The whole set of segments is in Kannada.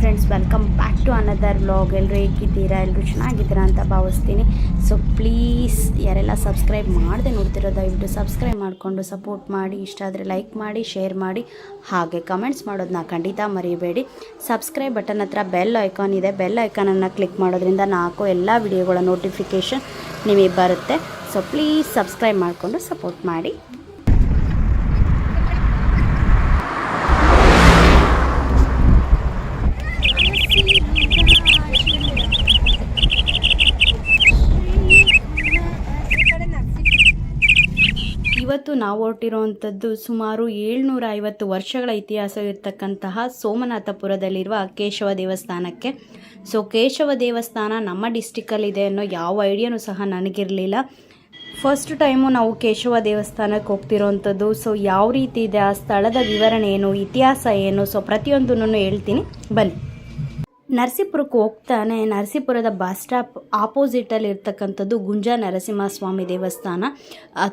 Friends welcome back to another vlog ಎಲ್ಲರೂ ಹೇಗಿದ್ದೀರಾ? ಎಲ್ಲರೂ ಚೆನ್ನಾಗಿದ್ದೀರಾ ಅಂತ ಭಾವಿಸ್ತೀನಿ. ಸೊ ಪ್ಲೀಸ್ ಯಾರೆಲ್ಲ ಸಬ್ಸ್ಕ್ರೈಬ್ ಮಾಡದೆ ನೋಡ್ತಿರೋ, ದಯವಿಟ್ಟು ಸಬ್ಸ್ಕ್ರೈಬ್ ಮಾಡಿಕೊಂಡು ಸಪೋರ್ಟ್ ಮಾಡಿ. ಇಷ್ಟ ಆದರೆ ಲೈಕ್ ಮಾಡಿ ಶೇರ್ ಮಾಡಿ. ಹಾಗೆ ಕಮೆಂಟ್ಸ್ ಮಾಡೋದನ್ನ ಖಂಡಿತ ಮರಿಬೇಡಿ. ಸಬ್ಸ್ಕ್ರೈಬ್ ಬಟನ್ ಹತ್ರ ಬೆಲ್ ಐಕಾನ್ ಇದೆ. ಬೆಲ್ ಐಕಾನನ್ನು ಕ್ಲಿಕ್ ಮಾಡೋದ್ರಿಂದ ನಾಲ್ಕು ಎಲ್ಲ ವಿಡಿಯೋಗಳ ನೋಟಿಫಿಕೇಷನ್ ನಿಮಗೆ ಬರುತ್ತೆ. ಸೊ ಪ್ಲೀಸ್ ಸಬ್ಸ್ಕ್ರೈಬ್ ಮಾಡಿಕೊಂಡು ಸಪೋರ್ಟ್ ಮಾಡಿ. ನಾವು ಹೊರಟಿರುವಂಥದ್ದು ಸುಮಾರು ಏಳ್ನೂರ ಐವತ್ತು ವರ್ಷಗಳ ಇತಿಹಾಸ ಇರತಕ್ಕಂತಹ ಸೋಮನಾಥಪುರದಲ್ಲಿರುವ ಕೇಶವ ದೇವಸ್ಥಾನಕ್ಕೆ. ಸೊ, ಕೇಶವ ದೇವಸ್ಥಾನ ನಮ್ಮ ಡಿಸ್ಟಿಕ್ಕಲ್ಲಿದೆ ಅನ್ನೋ ಯಾವ ಐಡಿಯಾನೂ ಸಹ ನನಗಿರಲಿಲ್ಲ. ಫಸ್ಟ್ ಟೈಮು ನಾವು ಕೇಶವ ದೇವಸ್ಥಾನಕ್ಕೆ ಹೋಗ್ತಿರೋವಂಥದ್ದು ಸೊ, ಯಾವ ರೀತಿ ಇದೆ, ಆ ಸ್ಥಳದ ವಿವರಣೆ ಏನು, ಇತಿಹಾಸ ಏನು, ಸೊ ಪ್ರತಿಯೊಂದನ್ನು ಹೇಳ್ತೀನಿ. ಬನ್ನಿ. ನರಸೀಪುರಕ್ಕೆ ಹೋಗ್ತಾನೆ. ನರಸೀಪುರದ ಬಸ್ ಸ್ಟಾಪ್ ಆಪೋಸಿಟಲ್ಲಿ ಇರ್ತಕ್ಕಂಥದ್ದು ಗುಂಜಾ ನರಸಿಂಹಸ್ವಾಮಿ ದೇವಸ್ಥಾನ.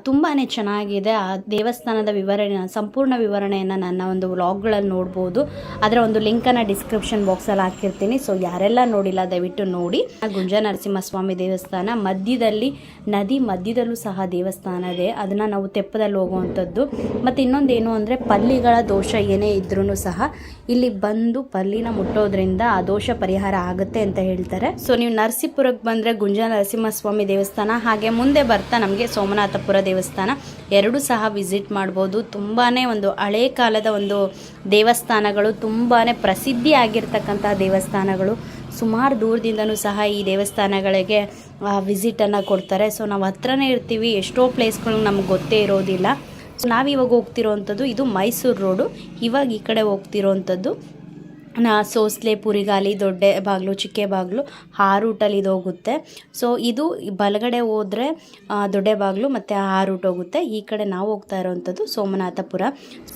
ತುಂಬಾ ಚೆನ್ನಾಗಿದೆ. ಆ ದೇವಸ್ಥಾನದ ವಿವರಣೆ, ಸಂಪೂರ್ಣ ವಿವರಣೆಯನ್ನು ನನ್ನ ಒಂದು ವ್ಲಾಗ್ಗಳಲ್ಲಿ ನೋಡ್ಬೋದು. ಅದರ ಒಂದು ಲಿಂಕನ್ನು ಡಿಸ್ಕ್ರಿಪ್ಷನ್ ಬಾಕ್ಸಲ್ಲಿ ಹಾಕಿರ್ತೀನಿ. ಸೊ ಯಾರೆಲ್ಲ ನೋಡಿಲ್ಲ, ದಯವಿಟ್ಟು ನೋಡಿ. ಗುಂಜಾ ನರಸಿಂಹಸ್ವಾಮಿ ದೇವಸ್ಥಾನ ಮಧ್ಯದಲ್ಲಿ, ನದಿ ಮಧ್ಯದಲ್ಲೂ ಸಹ ದೇವಸ್ಥಾನ ಇದೆ. ಅದನ್ನು ನಾವು ತೆಪ್ಪದಲ್ಲಿ ಹೋಗುವಂಥದ್ದು. ಮತ್ತು ಇನ್ನೊಂದೇನು ಅಂದರೆ ಪಲ್ಲಿಗಳ ದೋಷ ಏನೇ ಇದ್ರೂ ಸಹ ಇಲ್ಲಿ ಬಂದು ಪಲ್ಲಿನ ಮುಟ್ಟೋದ್ರಿಂದ ಆ ದೋಷ ಪರಿಹಾರ ಆಗುತ್ತೆ ಅಂತ ಹೇಳ್ತಾರೆ. ಸೊ ನೀವು ನರಸೀಪುರಕ್ಕೆ ಬಂದರೆ ಗುಂಜಾ ನರಸಿಂಹಸ್ವಾಮಿ ದೇವಸ್ಥಾನ, ಹಾಗೆ ಮುಂದೆ ಬರ್ತಾ ನಮಗೆ ಸೋಮನಾಥಪುರ ದೇವಸ್ಥಾನ. ಎರಡೂ ಸಹ ವಿಸಿಟ್ ಮಾಡ್ಬೋದು. ತುಂಬಾ ಒಂದು ಹಳೇ ಕಾಲದ ಒಂದು ದೇವಸ್ಥಾನಗಳು ತುಂಬಾ ಪ್ರಸಿದ್ಧಿ ಆಗಿರ್ತಕ್ಕಂತಹ ದೇವಸ್ಥಾನಗಳು. ಸುಮಾರು ದೂರದಿಂದನೂ ಸಹ ಈ ದೇವಸ್ಥಾನಗಳಿಗೆ ವಿಸಿಟನ್ನು ಕೊಡ್ತಾರೆ. ಸೊ ನಾವು ಹತ್ರನೇ ಇರ್ತೀವಿ. ಎಷ್ಟೋ ಪ್ಲೇಸ್ಗಳು ನಮ್ಗೆ ಗೊತ್ತೇ ಇರೋದಿಲ್ಲ. ಸೊ ನಾವಿವಾಗ ಹೋಗ್ತಿರೋವಂಥದ್ದು ಇದು ಮೈಸೂರು ರೋಡು ಇವಾಗ ಈ ಕಡೆ ಹೋಗ್ತಿರೋವಂಥದ್ದು ನಾ ಸೋಸ್ಲೆ, ಪುರಿಗಾಲಿ, ದೊಡ್ಡ ಬಾಗಿಲು, ಚಿಕ್ಕೆ ಬಾಗಿಲು ಆ ರೂಟಲ್ಲಿ ಇದು ಹೋಗುತ್ತೆ. ಸೊ ಇದು ಬಲಗಡೆ ಹೋದರೆ ದೊಡ್ಡ ಬಾಗಿಲು ಮತ್ತು ಆ ರೂಟ್ ಹೋಗುತ್ತೆ. ಈ ಕಡೆ ನಾವು ಹೋಗ್ತಾ ಇರೋವಂಥದ್ದು ಸೋಮನಾಥಪುರ.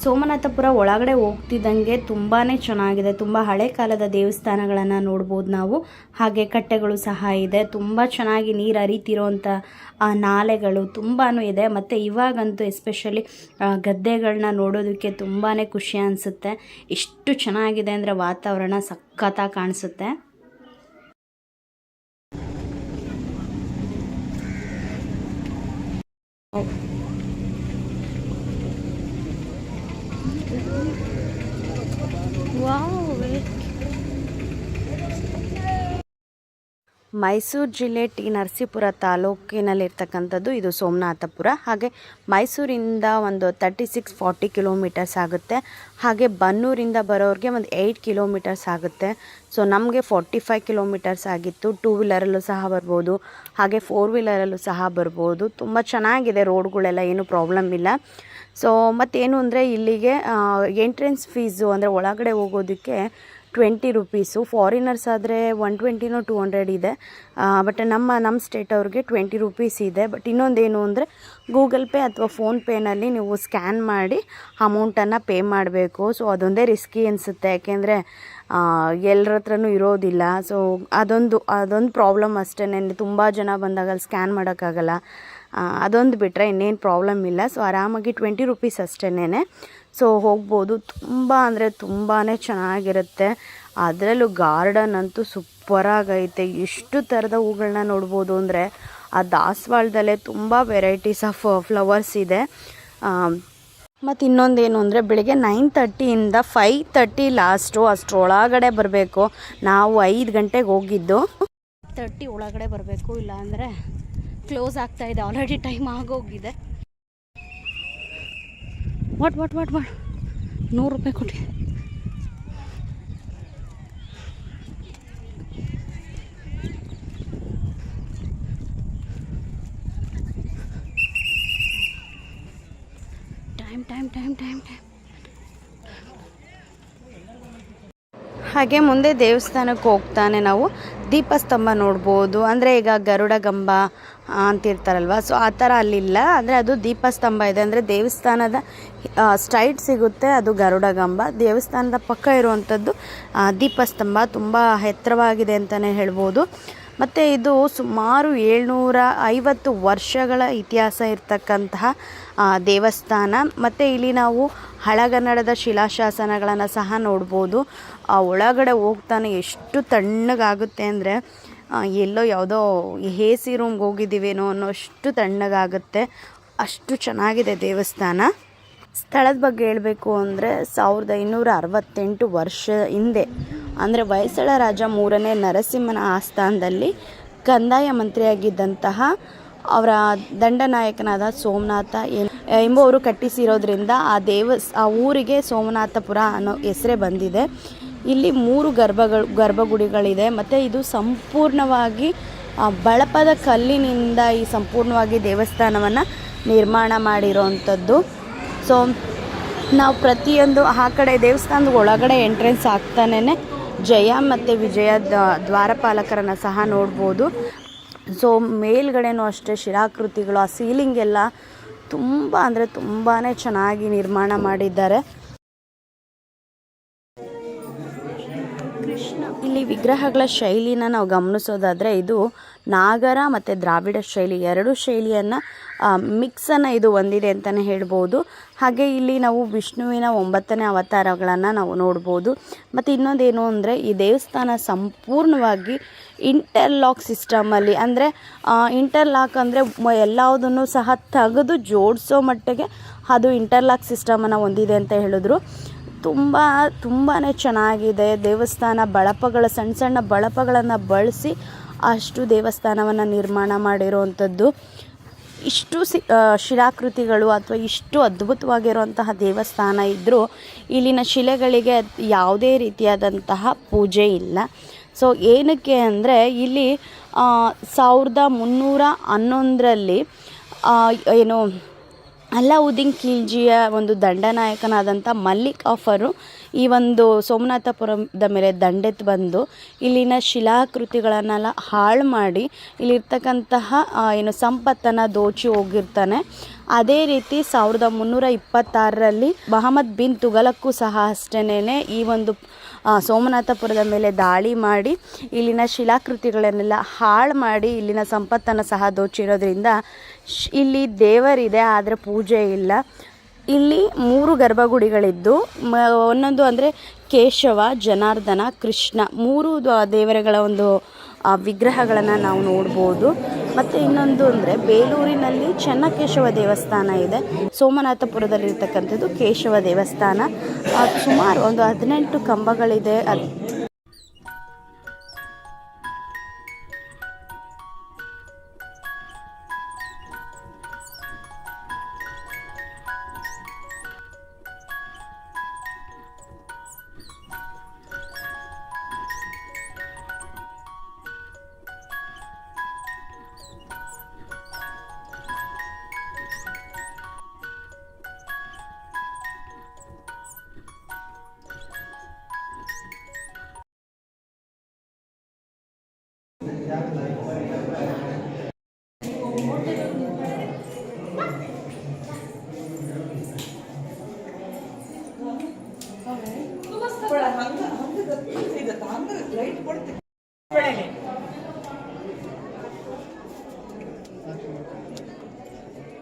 ಸೋಮನಾಥಪುರ ಒಳಗಡೆ ಹೋಗ್ತಿದ್ದಂಗೆ ತುಂಬಾ ಚೆನ್ನಾಗಿದೆ. ತುಂಬ ಹಳೆ ಕಾಲದ ದೇವಸ್ಥಾನಗಳನ್ನು ನೋಡ್ಬೋದು ನಾವು. ಹಾಗೆ ಕಟ್ಟೆಗಳು ಸಹ ಇದೆ. ತುಂಬ ಚೆನ್ನಾಗಿ ನೀರು ಹರಿತಿರೋಂಥ ಆ ನಾಲೆಗಳು ತುಂಬಾ ಇದೆ. ಮತ್ತು ಇವಾಗಂತೂ ಎಸ್ಪೆಷಲಿ ಗದ್ದೆಗಳನ್ನ ನೋಡೋದಕ್ಕೆ ತುಂಬಾ ಖುಷಿ ಅನಿಸುತ್ತೆ. ಎಷ್ಟು ಚೆನ್ನಾಗಿದೆ ಅಂದರೆ ವಾತಾವರಣ ಸಖತ್ತಾಗಿ ಕಾಣಿಸುತ್ತೆ. ಮೈಸೂರು ಜಿಲ್ಲೆ ಟಿ ನರಸೀಪುರ ತಾಲೂಕಿನಲ್ಲಿರ್ತಕ್ಕಂಥದ್ದು ಇದು ಸೋಮನಾಥಪುರ. ಹಾಗೆ ಮೈಸೂರಿಂದ ಒಂದು ತರ್ಟಿ ಸಿಕ್ಸ್ ಫಾರ್ಟಿ ಕಿಲೋಮೀಟರ್ಸ್ ಆಗುತ್ತೆ. ಹಾಗೆ ಬನ್ನೂರಿಂದ ಬರೋರಿಗೆ ಒಂದು ಏಯ್ಟ್ ಕಿಲೋಮೀಟರ್ಸ್ ಆಗುತ್ತೆ. ಸೊ ನಮಗೆ ಫಾರ್ಟಿ ಫೈವ್ ಕಿಲೋಮೀಟರ್ಸ್ ಆಗಿತ್ತು ಟೂ ವೀಲರಲ್ಲೂ ಸಹ ಬರ್ಬೋದು. ಹಾಗೆ ಫೋರ್ ವೀಲರಲ್ಲೂ ಸಹ ಬರ್ಬೋದು. ತುಂಬ ಚೆನ್ನಾಗಿದೆ ರೋಡ್ಗಳೆಲ್ಲ, ಏನೂ ಪ್ರಾಬ್ಲಮ್ ಇಲ್ಲ. ಸೊ ಮತ್ತೇನು ಅಂದರೆ ಇಲ್ಲಿಗೆ ಎಂಟ್ರೆನ್ಸ್ ಫೀಸು ಅಂದರೆ ಒಳಗಡೆ ಹೋಗೋದಕ್ಕೆ ಟ್ವೆಂಟಿ ರುಪೀಸು ಫಾರಿನರ್ಸ್ ಆದರೆ ಒನ್ ಟ್ವೆಂಟಿನೋ ಟೂ ಹಂಡ್ರೆಡ್ ಇದೆ. ಬಟ್ ನಮ್ಮ ನಮ್ಮ ಸ್ಟೇಟ್ ಅವ್ರಿಗೆ ಟ್ವೆಂಟಿ ರುಪೀಸ್ ಇದೆ. ಬಟ್ ಇನ್ನೊಂದೇನು ಅಂದರೆ ಗೂಗಲ್ ಪೇ ಅಥವಾ ಫೋನ್ಪೇನಲ್ಲಿ ನೀವು ಸ್ಕ್ಯಾನ್ ಮಾಡಿ ಅಮೌಂಟನ್ನು ಪೇ ಮಾಡಬೇಕು. ಸೊ ಅದೊಂದೇ ರಿಸ್ಕಿ ಅನಿಸುತ್ತೆ. ಯಾಕೆಂದರೆ ಎಲ್ಲರ ಹತ್ರನೂ ಇರೋದಿಲ್ಲ. ಸೊ ಅದೊಂದು ಅದೊಂದು ಪ್ರಾಬ್ಲಮ್ ಅಷ್ಟೇ ತುಂಬ ಜನ ಬಂದಾಗ ಅಲ್ಲಿ ಸ್ಕ್ಯಾನ್ ಮಾಡೋಕ್ಕಾಗಲ್ಲ. ಅದೊಂದು ಬಿಟ್ಟರೆ ಇನ್ನೇನು ಪ್ರಾಬ್ಲಮ್ ಇಲ್ಲ. ಸೊ ಆರಾಮಾಗಿ ಟ್ವೆಂಟಿ ರುಪೀಸ್ ಅಷ್ಟೇನೆ ಸೊ ಹೋಗ್ಬೋದು. ತುಂಬ ಅಂದರೆ ತುಂಬಾ ಚೆನ್ನಾಗಿರುತ್ತೆ. ಅದರಲ್ಲೂ ಗಾರ್ಡನ್ ಅಂತೂ ಸೂಪರಾಗೈತೆ ಎಷ್ಟು ಥರದ ಹೂಗಳನ್ನ ನೋಡ್ಬೋದು ಅಂದರೆ, ಆ ದಾಸವಾಳದಲ್ಲೇ ತುಂಬ ವೆರೈಟೀಸ್ ಆಫ್ ಫ್ಲವರ್ಸ್ ಇದೆ. ಮತ್ತು ಇನ್ನೊಂದೇನು ಅಂದರೆ, ಬೆಳಿಗ್ಗೆ ನೈನ್ ತರ್ಟಿಯಿಂದ ಫೈ ತರ್ಟಿ ಲಾಸ್ಟು ಅಷ್ಟರೊಳಗಡೆ ಬರಬೇಕು. ನಾವು ಐದು ಗಂಟೆಗೆ ಹೋಗಿದ್ದು. ತರ್ಟಿ ಒಳಗಡೆ ಬರಬೇಕು ಇಲ್ಲ ಅಂದರೆ ಕ್ಲೋಸ್ ಆಗ್ತಾ ಇದೆ. ಆಲ್ರೆಡಿ ಟೈಮ್ ಆಗೋಗಿದೆ. ವಾಟ್ ವಾಟ್ ವಾಟ್ ವಾಟ್ ನೂರು ರೂಪಾಯಿ ಕೊಟ್ಟು time time time time time ಹಾಗೆ ಮುಂದೆ ದೇವಸ್ಥಾನಕ್ಕೆ ಹೋಗ್ತಾನೆ ನಾವು. ದೀಪಸ್ತಂಭ ನೋಡ್ಬೋದು. ಅಂದರೆ ಈಗ ಗರುಡ ಗಂಬ ಅಂತಿರ್ತಾರಲ್ವ? ಸೊ ಆ ಥರ ಅಲ್ಲಿಲ್ಲ. ಅಂದರೆ ಅದು ದೀಪಸ್ತಂಭ ಇದೆ. ಅಂದರೆ ದೇವಸ್ಥಾನದ ಸ್ಟ್ರೈಟ್ ಸಿಗುತ್ತೆ. ಅದು ಗರುಡ ಗಂಬ ದೇವಸ್ಥಾನದ ಪಕ್ಕ ಇರುವಂಥದ್ದು ದೀಪಸ್ತಂಭ. ತುಂಬ ಎತ್ತರವಾಗಿದೆ ಅಂತಲೇ ಹೇಳ್ಬೋದು. ಮತ್ತು ಇದು ಸುಮಾರು ಏಳ್ನೂರ ಐವತ್ತು ವರ್ಷಗಳ ಇತಿಹಾಸ ಇರತಕ್ಕಂತಹ ದೇವಸ್ಥಾನ. ಮತ್ತು ಇಲ್ಲಿ ನಾವು ಹಳಗನ್ನಡದ ಶಿಲಾಶಾಸನಗಳನ್ನು ಸಹ ನೋಡ್ಬೋದು. ಆ ಒಳಗಡೆ ಹೋಗ್ತಾನೆ ಎಷ್ಟು ತಣ್ಣಗಾಗುತ್ತೆ ಅಂದರೆ ಎಲ್ಲೋ ಯಾವುದೋ ಎ ಸಿ ರೂಮ್ಗೆ ಹೋಗಿದ್ದೀವೇನೋ ಅನ್ನೋ ಅಷ್ಟು ತಣ್ಣಗಾಗುತ್ತೆ. ಅಷ್ಟು ಚೆನ್ನಾಗಿದೆ ದೇವಸ್ಥಾನ. ಸ್ಥಳದ ಬಗ್ಗೆ ಹೇಳಬೇಕು ಅಂದರೆ ಸಾವಿರದ ಐನೂರ ಅರವತ್ತೆಂಟು ವರ್ಷ ಹಿಂದೆ, ಅಂದರೆ ಹೊಯ್ಸಳ ರಾಜ ಮೂರನೇ ನರಸಿಂಹನ ಆಸ್ಥಾನದಲ್ಲಿ ಕಂದಾಯ ಮಂತ್ರಿಯಾಗಿದ್ದಂತಹ ಅವರ ದಂಡನಾಯಕನಾದ ಸೋಮನಾಥ ಎಂಬುವರು ಕಟ್ಟಿಸಿರೋದ್ರಿಂದ ಆ ದೇವಸ್, ಆ ಊರಿಗೆ ಸೋಮನಾಥಪುರ ಅನ್ನೋ ಹೆಸರೇ ಬಂದಿದೆ. ಇಲ್ಲಿ ಮೂರು ಗರ್ಭಗಳು, ಗರ್ಭಗುಡಿಗಳಿದೆ. ಮತ್ತು ಇದು ಸಂಪೂರ್ಣವಾಗಿ ಬಳಪದ ಕಲ್ಲಿನಿಂದ ಈ ಸಂಪೂರ್ಣವಾಗಿ ದೇವಸ್ಥಾನವನ್ನು ನಿರ್ಮಾಣ ಮಾಡಿರೋವಂಥದ್ದು ಸೊ ನಾವು ಪ್ರತಿಯೊಂದು ಆ ಕಡೆ ದೇವಸ್ಥಾನದ ಒಳಗಡೆ ಎಂಟ್ರೆನ್ಸ್ ಆಗ್ತಾನೇ ಜಯ ಮತ್ತು ವಿಜಯ ದ್ವಾರಪಾಲಕರನ್ನು ಸಹ ನೋಡ್ಬೋದು. ಸೊ ಮೇಲ್ಗಡೆನೂ ಅಷ್ಟೇ ಶಿರಾಕೃತಿಗಳು, ಆ ಸೀಲಿಂಗ್ ಎಲ್ಲ ತುಂಬ ಅಂದರೆ ತುಂಬಾ ಚೆನ್ನಾಗಿ ನಿರ್ಮಾಣ ಮಾಡಿದ್ದಾರೆ. ಇಲ್ಲಿ ವಿಗ್ರಹಗಳ ಶೈಲಿನ ನಾವು ಗಮನಿಸೋದಾದರೆ ಇದು ನಾಗರ ಮತ್ತು ದ್ರಾವಿಡ ಶೈಲಿ, ಎರಡು ಶೈಲಿಯನ್ನು ಮಿಕ್ಸನ್ನು ಇದು ಹೊಂದಿದೆ ಅಂತಲೇ ಹೇಳ್ಬೋದು. ಹಾಗೆ ಇಲ್ಲಿ ನಾವು ವಿಷ್ಣುವಿನ ಒಂಬತ್ತನೇ ಅವತಾರಗಳನ್ನು ನಾವು ನೋಡ್ಬೋದು. ಮತ್ತು ಇನ್ನೊಂದೇನು ಅಂದರೆ ಈ ದೇವಸ್ಥಾನ ಸಂಪೂರ್ಣವಾಗಿ ಇಂಟರ್ಲಾಕ್ ಸಿಸ್ಟಮಲ್ಲಿ ಅಂದರೆ ಇಂಟರ್ಲಾಕ್ ಅಂದರೆ ಎಲ್ಲದನ್ನು ಸಹ ತೆಗೆದು ಜೋಡಿಸೋ ಮಟ್ಟಿಗೆ ಅದು ಇಂಟರ್ಲಾಕ್ ಸಿಸ್ಟಮನ್ನು ಹೊಂದಿದೆ ಅಂತ ಹೇಳಿದ್ರು. ತುಂಬ ತುಂಬಾ ಚೆನ್ನಾಗಿದೆ. ದೇವಸ್ಥಾನ ಬಳಪಗಳ ಸಣ್ಣ ಸಣ್ಣ ಬಳಪಗಳನ್ನು ಬಳಸಿ ಅಷ್ಟು ದೇವಸ್ಥಾನವನ್ನು ನಿರ್ಮಾಣ ಮಾಡಿರುವಂಥದ್ದು. ಇಷ್ಟು ಸಿ ಶಿಲಾಕೃತಿಗಳು ಅಥವಾ ಇಷ್ಟು ಅದ್ಭುತವಾಗಿರುವಂತಹ ದೇವಸ್ಥಾನ ಇದ್ದರೂ ಇಲ್ಲಿನ ಶಿಲೆಗಳಿಗೆ ಯಾವುದೇ ರೀತಿಯಾದಂತಹ ಪೂಜೆ ಇಲ್ಲ. ಸೊ, ಏನಕ್ಕೆ ಅಂದರೆ ಇಲ್ಲಿ ಸಾವಿರದ ಮುನ್ನೂರ ಹನ್ನೊಂದರಲ್ಲಿ ಏನು ಅಲ್ಲಾವುದ್ದೀನ್ ಖಿಲ್ಜಿಯ ಒಂದು ದಂಡನಾಯಕನಾದಂಥ ಮಲ್ಲಿಕ್ ಆಫರು ಈ ಒಂದು ಸೋಮನಾಥಪುರದ ಮೇಲೆ ದಂಡೆತ್ತು ಬಂದು ಇಲ್ಲಿನ ಶಿಲಾಕೃತಿಗಳನ್ನೆಲ್ಲ ಹಾಳು ಮಾಡಿ ಇಲ್ಲಿರ್ತಕ್ಕಂತಹ ಏನು ಸಂಪತ್ತನ್ನು ದೋಚಿ ಹೋಗಿರ್ತಾನೆ. ಅದೇ ರೀತಿ ಸಾವಿರದ ಮುನ್ನೂರ ಇಪ್ಪತ್ತಾರರಲ್ಲಿ ಮಹಮ್ಮದ್ ಬಿನ್ ತುಗಲಕ್ಕೂ ಸಹ ಅಷ್ಟೇನೆ ಈ ಒಂದು ಸೋಮನಾಥಪುರದ ಮೇಲೆ ದಾಳಿ ಮಾಡಿ, ಇಲ್ಲಿನ ಶಿಲಾಕೃತಿಗಳನ್ನೆಲ್ಲ ಹಾಳು ಮಾಡಿ, ಇಲ್ಲಿನ ಸಂಪತ್ತನ್ನು ಸಹ ದೋಚಿರೋದ್ರಿಂದ ಇಲ್ಲಿ ದೇವರಿದೆ, ಆದರೆ ಪೂಜೆ ಇಲ್ಲ. ಇಲ್ಲಿ ಮೂರು ಗರ್ಭಗುಡಿಗಳಿದ್ದು, ಮ, ಒಂದೊಂದು ಅಂದರೆ ಕೇಶವ, ಜನಾರ್ದನ, ಕೃಷ್ಣ, ಮೂರು ದೇವರುಗಳ ಒಂದು ವಿಗ್ರಹಗಳನ್ನು ನಾವು ನೋಡ್ಬೋದು. ಮತ್ತು ಇನ್ನೊಂದು ಅಂದರೆ ಬೇಲೂರಿನಲ್ಲಿ ಚೆನ್ನಕೇಶವ ದೇವಸ್ಥಾನ ಇದೆ. ಸೋಮನಾಥಪುರದಲ್ಲಿರ್ತಕ್ಕಂಥದ್ದು ಕೇಶವ ದೇವಸ್ಥಾನ. ಸುಮಾರು ಒಂದು ಹದಿನೆಂಟು ಕಂಬಗಳಿದೆ. ಅದು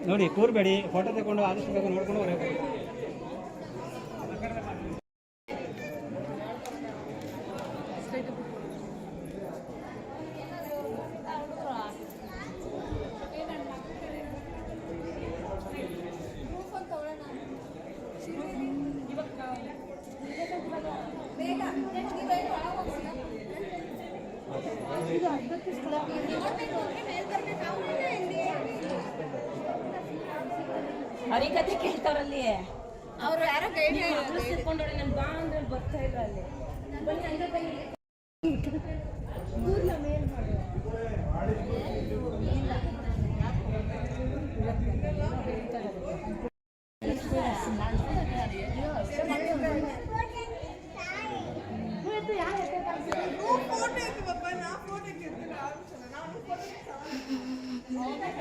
ನೋಡಿ ಕೂರ್ಬೇಡಿ ಫೋಟೋ ತಗೊಂಡು ಆದಷ್ಟು ನೋಡ್ಕೊಂಡು ಹೊರಗೆ ಹರಿಕತೆ ಕೇಳ್ತಾರಲ್ಲಿ ಅವ್ರು ಯಾರೋ ಸೇರ್ಕೊಂಡವ್ರೆ ನನ್ ಬಾ ಅಂದ್ರೆ ಬರ್ತಾ ಇಲ್ಲ ಅಲ್ಲಿ? ಬನ್ನಿ ಹಂಗ ಮೇಲ್ ಇಲ್ಲ.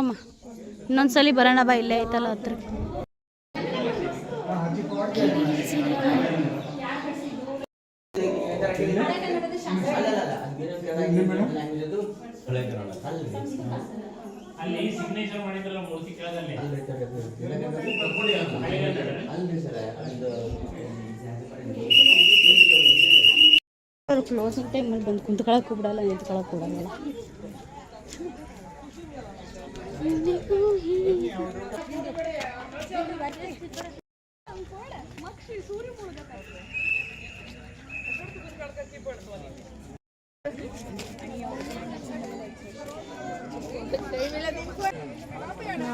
ಕಮ್ಮ ಇನ್ನೊಂದ್ಸಲಿ ಬರೋಣ ಬಾ ಇಲ್ಲೇ ಐತಲ್ಲ ಹತ್ರ. ಅಲ್ಲಿ ಸಿಗ್ನೇಚರ್ ಮಾಡಿದ್ರಲ್ಲ ಮೂರ್ತಿ ಕೆಳಗಲ್ಲಿ? ಕ್ಲೋಸಿಂಗ್ ಟೈಮಲ್ಲಿ ಬಂದು ಕುಂತ್ಕೊಳಕ್ಕೂ ಬಿಡಲ್ಲ ನಿಂತ್ಕೊಳಕ್ಕೂ ಬಿಡಲ್ಲ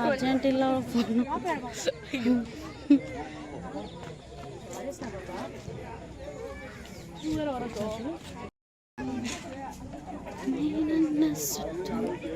ಅರ್ಜೆಂಟ್ ಇಲ್ಲ ಫೋನು ನನ್ನ ಸುತ್ತು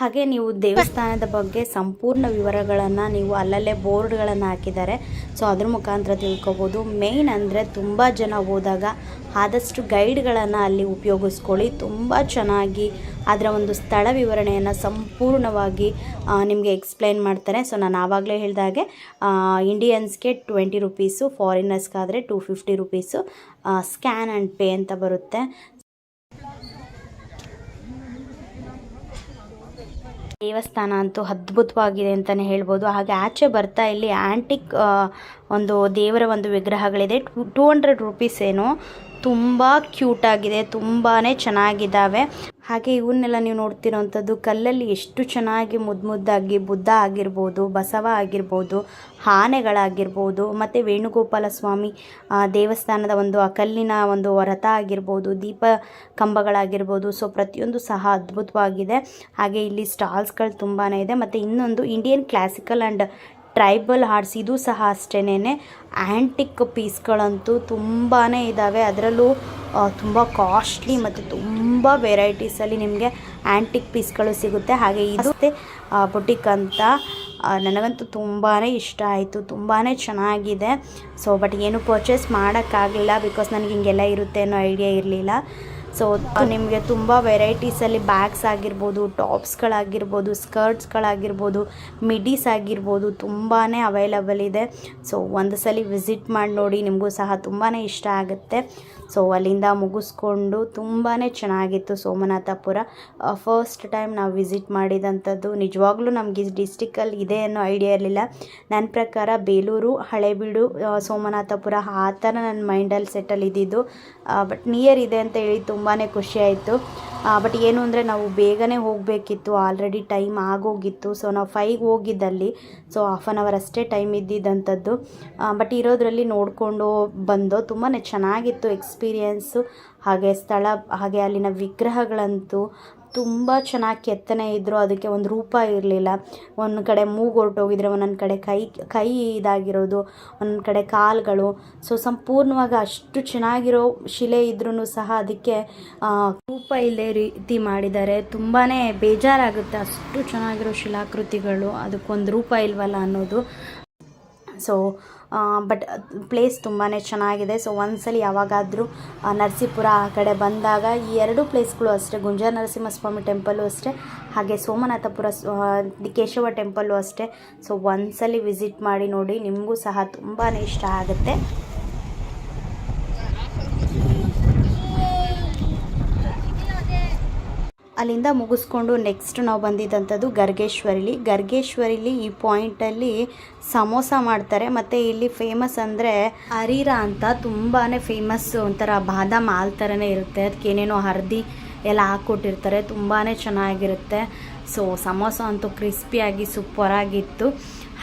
ಹಾಗೆ ನೀವು ದೇವಸ್ಥಾನದ ಬಗ್ಗೆ ಸಂಪೂರ್ಣ ವಿವರಗಳನ್ನು ನೀವು ಅಲ್ಲಲ್ಲೇ ಬೋರ್ಡ್ಗಳನ್ನು ಹಾಕಿದ್ದಾರೆ. ಸೊ, ಅದ್ರ ಮುಖಾಂತರ ತಿಳ್ಕೊಬೋದು. ಮೇಯ್ನ್ ಅಂದರೆ ತುಂಬ ಜನ ಹೋದಾಗ ಆದಷ್ಟು ಗೈಡ್ಗಳನ್ನು ಅಲ್ಲಿ ಉಪಯೋಗಿಸ್ಕೊಳ್ಳಿ. ತುಂಬ ಚೆನ್ನಾಗಿ ಅದರ ಒಂದು ಸ್ಥಳ ವಿವರಣೆಯನ್ನು ಸಂಪೂರ್ಣವಾಗಿ ನಿಮಗೆ ಎಕ್ಸ್ಪ್ಲೈನ್ ಮಾಡ್ತಾರೆ. ಸೊ, ನಾನು ಆವಾಗಲೇ ಹೇಳಿದಾಗೆ ಇಂಡಿಯನ್ಸ್ಗೆ twenty rupees ಫಾರಿನರ್ಸ್ಗಾದರೆ two fifty rupees scan and pay ಅಂತ ಬರುತ್ತೆ. ದೇವಸ್ಥಾನ ಅಂತೂ ಅದ್ಭುತವಾಗಿದೆ ಅಂತಲೇ ಹೇಳ್ಬೋದು. ಹಾಗೆ ಆಚೆ ಬರ್ತಾ ಇಲ್ಲಿ ಆ್ಯಂಟಿಕ್ ಒಂದು ದೇವರ ಒಂದು ವಿಗ್ರಹಗಳಿದೆ. ಟು ಟೂ ಹಂಡ್ರೆಡ್ ರುಪೀಸ್ ಏನು. ತುಂಬ ಕ್ಯೂಟಾಗಿದೆ ತುಂಬಾ ಚೆನ್ನಾಗಿದ್ದಾವೆ. ಹಾಗೆ ಇವನ್ನೆಲ್ಲ ನೀವು ನೋಡ್ತಿರೋವಂಥದ್ದು ಕಲ್ಲಲ್ಲಿ ಎಷ್ಟು ಚೆನ್ನಾಗಿ ಮುದ್ದು ಮುದ್ದಾಗಿ ಬುದ್ಧ ಆಗಿರ್ಬೋದು, ಬಸವ ಆಗಿರ್ಬೋದು, ಆನೆಗಳಾಗಿರ್ಬೋದು, ಮತ್ತು ವೇಣುಗೋಪಾಲ ಸ್ವಾಮಿ ದೇವಸ್ಥಾನದ ಒಂದು, ಆ ಕಲ್ಲಿನ ಒಂದು ರಥ ಆಗಿರ್ಬೋದು, ದೀಪ ಕಂಬಗಳಾಗಿರ್ಬೋದು. ಸೊ ಪ್ರತಿಯೊಂದು ಸಹ ಅದ್ಭುತವಾಗಿದೆ. ಹಾಗೆ ಇಲ್ಲಿ ಸ್ಟಾಲ್ಸ್ಗಳು ತುಂಬಾ ಇದೆ. ಮತ್ತು ಇನ್ನೊಂದು Indian classical and tribal arts, ಇದು ಸಹ ಅಷ್ಟೇನೆ ಆ್ಯಂಟಿಕ್ ಪೀಸ್ಗಳಂತೂ ತುಂಬಾ ಇದ್ದಾವೆ ಅದರಲ್ಲೂ ತುಂಬ ಕಾಸ್ಟ್ಲಿ ಮತ್ತು ತುಂಬ ವೆರೈಟೀಸಲ್ಲಿ ನಿಮಗೆ ಆ್ಯಂಟಿಕ್ ಪೀಸ್ಗಳು ಸಿಗುತ್ತೆ. ಹಾಗೆ ಇದು ಬುಟಿಕ್ ಅಂತ ನನಗಂತೂ ತುಂಬಾ ಇಷ್ಟ ಆಯಿತು. ತುಂಬಾ ಚೆನ್ನಾಗಿದೆ. ಸೊ ಬಟ್ ಏನು ಪರ್ಚೇಸ್ ಮಾಡೋಕ್ಕಾಗಲಿಲ್ಲ ಬಿಕಾಸ್ ನನಗೆ ಹಿಂಗೆಲ್ಲ ಇರುತ್ತೆ ಅನ್ನೋ ಐಡಿಯಾ ಇರಲಿಲ್ಲ. ಸೊ ನಿಮಗೆ ತುಂಬ ವೆರೈಟೀಸಲ್ಲಿ ಬ್ಯಾಗ್ಸ್ ಆಗಿರ್ಬೋದು ಟಾಪ್ಸ್ಗಳಾಗಿರ್ಬೋದು ಸ್ಕರ್ಟ್ಸ್ಗಳಾಗಿರ್ಬೋದು ಮಿಡೀಸ್ ಆಗಿರ್ಬೋದು ತುಂಬಾ ಅವೈಲಬಲ್ ಇದೆ. ಸೊ ಒಂದು ಸಲ ವಿಸಿಟ್ ಮಾಡಿ ನೋಡಿ, ನಿಮಗೂ ಸಹ ತುಂಬಾ ಇಷ್ಟ ಆಗುತ್ತೆ. ಸೊ ಅಲ್ಲಿಂದ ಮುಗಿಸ್ಕೊಂಡು ತುಂಬಾ ಚೆನ್ನಾಗಿತ್ತು ಸೋಮನಾಥಪುರ. ಫಸ್ಟ್ ಟೈಮ್ ನಾವು ವಿಸಿಟ್ ಮಾಡಿದಂಥದ್ದು ನಿಜವಾಗ್ಲೂ ನಮಗೆ ಡಿಸ್ಟಿಕಲ್ಲಿ ಇದೆ ಅನ್ನೋ ಐಡಿಯಾ ಇರಲಿಲ್ಲ. ನನ್ನ ಪ್ರಕಾರ ಬೇಲೂರು, ಹಳೆಬೀಡು ಸೋಮನಾಥಪುರ ಆ ಥರ ನನ್ನ ಮೈಂಡಲ್ಲಿ ಸೆಟಲ್ ಇದ್ದಿದ್ದು. ಬಟ್ ನಿಯರ್ ಇದೆ ಅಂತ ಹೇಳಿ ತುಂಬಾ ಖುಷಿ ಆಯಿತು. ಬಟ್ ಏನು ಅಂದರೆ ನಾವು ಬೇಗನೆ ಹೋಗಬೇಕಿತ್ತು. ಆಲ್ರೆಡಿ ಟೈಮ್ ಆಗೋಗಿತ್ತು. ಸೊ ನಾವು ಫೈವ್ಗೆ ಹೋಗಿದ್ದಲ್ಲಿ. ಸೊ ಹಾಫ್ ಆನ್ ಅವರ್ ಅಷ್ಟೇ ಟೈಮ್ ಇದ್ದಿದ್ದಂಥದ್ದು. ಬಟ್ ಇರೋದ್ರಲ್ಲಿ ನೋಡಿಕೊಂಡು ಬಂದು ತುಂಬಾ ಚೆನ್ನಾಗಿತ್ತು ಎಕ್ಸ್ಪೀರಿಯೆನ್ಸು, ಹಾಗೆ ಸ್ಥಳ, ಹಾಗೆ ಅಲ್ಲಿನ ವಿಗ್ರಹಗಳಂತೂ ತುಂಬ ಚೆನ್ನಾಗಿ ಕೆತ್ತನೆ ಇದ್ದರು ಅದಕ್ಕೆ ಒಂದು ರೂಪ ಇರಲಿಲ್ಲ. ಒಂದು ಕಡೆ ಮೂಗು ಹೊರಟೋಗಿದ್ರೆ ಒಂದೊಂದು ಕಡೆ ಕೈ ಕೈ ಇದಾಗಿರೋದು, ಒಂದೊಂದು ಕಡೆ ಕಾಲುಗಳು. ಸೊ ಸಂಪೂರ್ಣವಾಗಿ ಅಷ್ಟು ಚೆನ್ನಾಗಿರೋ ಶಿಲೆ ಇದ್ರೂ ಸಹ ಅದಕ್ಕೆ ರೂಪ ಇಲ್ಲದೆ ರೀತಿ ಮಾಡಿದ್ದಾರೆ. ತುಂಬಾ ಬೇಜಾರಾಗುತ್ತೆ ಅಷ್ಟು ಚೆನ್ನಾಗಿರೋ ಶಿಲಾಕೃತಿಗಳು, ಅದಕ್ಕೊಂದು ರೂಪ ಇಲ್ವಲ್ಲ ಅನ್ನೋದು. ಸೊ ಬಟ್ ಪ್ಲೇಸ್ ತುಂಬಾ ಚೆನ್ನಾಗಿದೆ. ಸೊ ಒಂದ್ಸಲಿ ಯಾವಾಗಾದರೂ ನರಸೀಪುರ ಆ ಕಡೆ ಬಂದಾಗ, ಈ ಎರಡು ಪ್ಲೇಸ್ಗಳು ಅಷ್ಟೇ. ಗುಂಜ ನರಸಿಂಹಸ್ವಾಮಿ ಟೆಂಪಲ್ಲು ಅಷ್ಟೇ. ಹಾಗೆ ಸೋಮನಾಥಪುರ ಕೇಶವ ಟೆಂಪಲ್ಲು ಅಷ್ಟೇ. ಸೊ ಒಂದ್ಸಲಿ ವಿಸಿಟ್ ಮಾಡಿ ನೋಡಿ. ನಿಮಗೂ ಸಹ ತುಂಬಾ ಇಷ್ಟ ಆಗುತ್ತೆ. ಅಲ್ಲಿಂದ ಮುಗಿಸ್ಕೊಂಡು ನೆಕ್ಸ್ಟ್ ನಾವು ಬಂದಿದ್ದಂಥದ್ದು ಗರ್ಗೇಶ್ವರಿಲಿ. ಗರ್ಗೇಶ್ವರಿಲಿ ಈ ಪಾಯಿಂಟಲ್ಲಿ ಸಮೋಸ ಮಾಡ್ತಾರೆ. ಮತ್ತು ಇಲ್ಲಿ ಫೇಮಸ್ ಅಂದರೆ ಹರೀರ ಅಂತ ತುಂಬಾ ಫೇಮಸ್ ಒಂಥರ ಬಾದಾಮ್ ಹಾಲ್ ಥರನೇ ಇರುತ್ತೆ. ಅದಕ್ಕೇನೇನೋ ಹರ್ದಿ ಎಲ್ಲ ಹಾಕ್ಕೊಟ್ಟಿರ್ತಾರೆ. ತುಂಬಾ ಚೆನ್ನಾಗಿರುತ್ತೆ. ಸೊ ಸಮೋಸ ಅಂತೂ ಕ್ರಿಸ್ಪಿಯಾಗಿ ಸೂಪರಾಗಿತ್ತು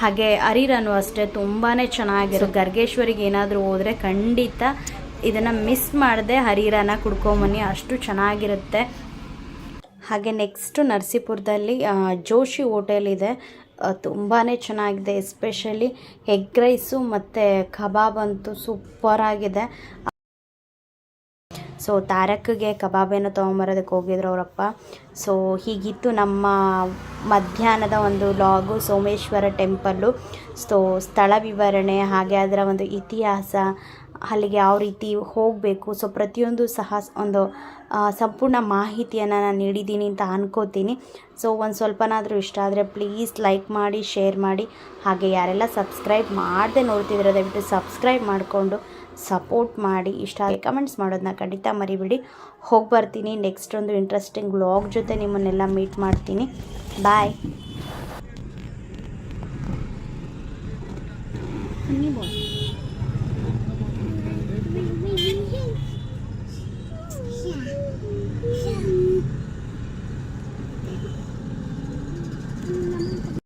ಹಾಗೆ ಹರಿರನು ಅಷ್ಟೇ ತುಂಬಾ ಚೆನ್ನಾಗಿರೋ ಗರ್ಗೇಶ್ವರಿಗೆ ಏನಾದರೂ ಹೋದರೆ ಖಂಡಿತ ಇದನ್ನು ಮಿಸ್ ಮಾಡದೆ ಹರಿರನ ಕುಡ್ಕೊಂಬನ್ನಿ. ಅಷ್ಟು ಚೆನ್ನಾಗಿರುತ್ತೆ. ಹಾಗೆ ನೆಕ್ಸ್ಟು ನರಸೀಪುರದಲ್ಲಿ ಜೋಶಿ ಹೋಟೆಲ್ ಇದೆ. ತುಂಬಾ ಚೆನ್ನಾಗಿದೆ ಎಸ್ಪೆಷಲಿ ಎಗ್ ರೈಸು ಮತ್ತು ಕಬಾಬ್ ಅಂತೂ ಸೂಪರಾಗಿದೆ ಸೊ ತಾರಕ್ಗೆ ಏನೋ ತೊಗೊಂಬರೋದಕ್ಕೆ ಹೋಗಿದ್ರು ಅವರಪ್ಪ. ಸೊ ಹೀಗಿತ್ತು ನಮ್ಮ ಮಧ್ಯಾಹ್ನದ ಒಂದು ಲಾಗು ಸೋಮೇಶ್ವರ ಟೆಂಪಲ್ಲು ಸೊ ಸ್ಥಳ ವಿವರಣೆ, ಹಾಗೆ ಅದರ ಒಂದು ಇತಿಹಾಸ, ಅಲ್ಲಿಗೆ ಯಾವ ರೀತಿ ಹೋಗಬೇಕು. ಸೊ ಪ್ರತಿಯೊಂದು ಸಹ ಒಂದು ಸಂಪೂರ್ಣ ಮಾಹಿತಿಯನ್ನು ನಾನು ನೀಡಿದ್ದೀನಿ ಅಂತ ಅನ್ಕೋತೀನಿ. ಸೊ ಒಂದು ಸ್ವಲ್ಪನಾದರೂ ಇಷ್ಟ ಆದರೆ ಪ್ಲೀಸ್ ಲೈಕ್ ಮಾಡಿ ಶೇರ್ ಮಾಡಿ. ಹಾಗೆ ಯಾರೆಲ್ಲ ಸಬ್ಸ್ಕ್ರೈಬ್ ಮಾಡದೆ ನೋಡ್ತಿದ್ರೆ ದಯವಿಟ್ಟು ಸಬ್ಸ್ಕ್ರೈಬ್ ಮಾಡಿಕೊಂಡು ಸಪೋರ್ಟ್ ಮಾಡಿ. ಇಷ್ಟ ಕಮೆಂಟ್ಸ್ ಮಾಡೋದನ್ನ ಖಂಡಿತ ಮರಿಬಿಡಿ. ಹೋಗಿ ಬರ್ತೀನಿ. ನೆಕ್ಸ್ಟ್ ಒಂದು ಇಂಟ್ರೆಸ್ಟಿಂಗ್ ವ್ಲಾಗ್ ಜೊತೆ ನಿಮ್ಮನ್ನೆಲ್ಲ ಮೀಟ್ ಮಾಡ್ತೀನಿ. ಬಾಯ್ ಬಾಲ್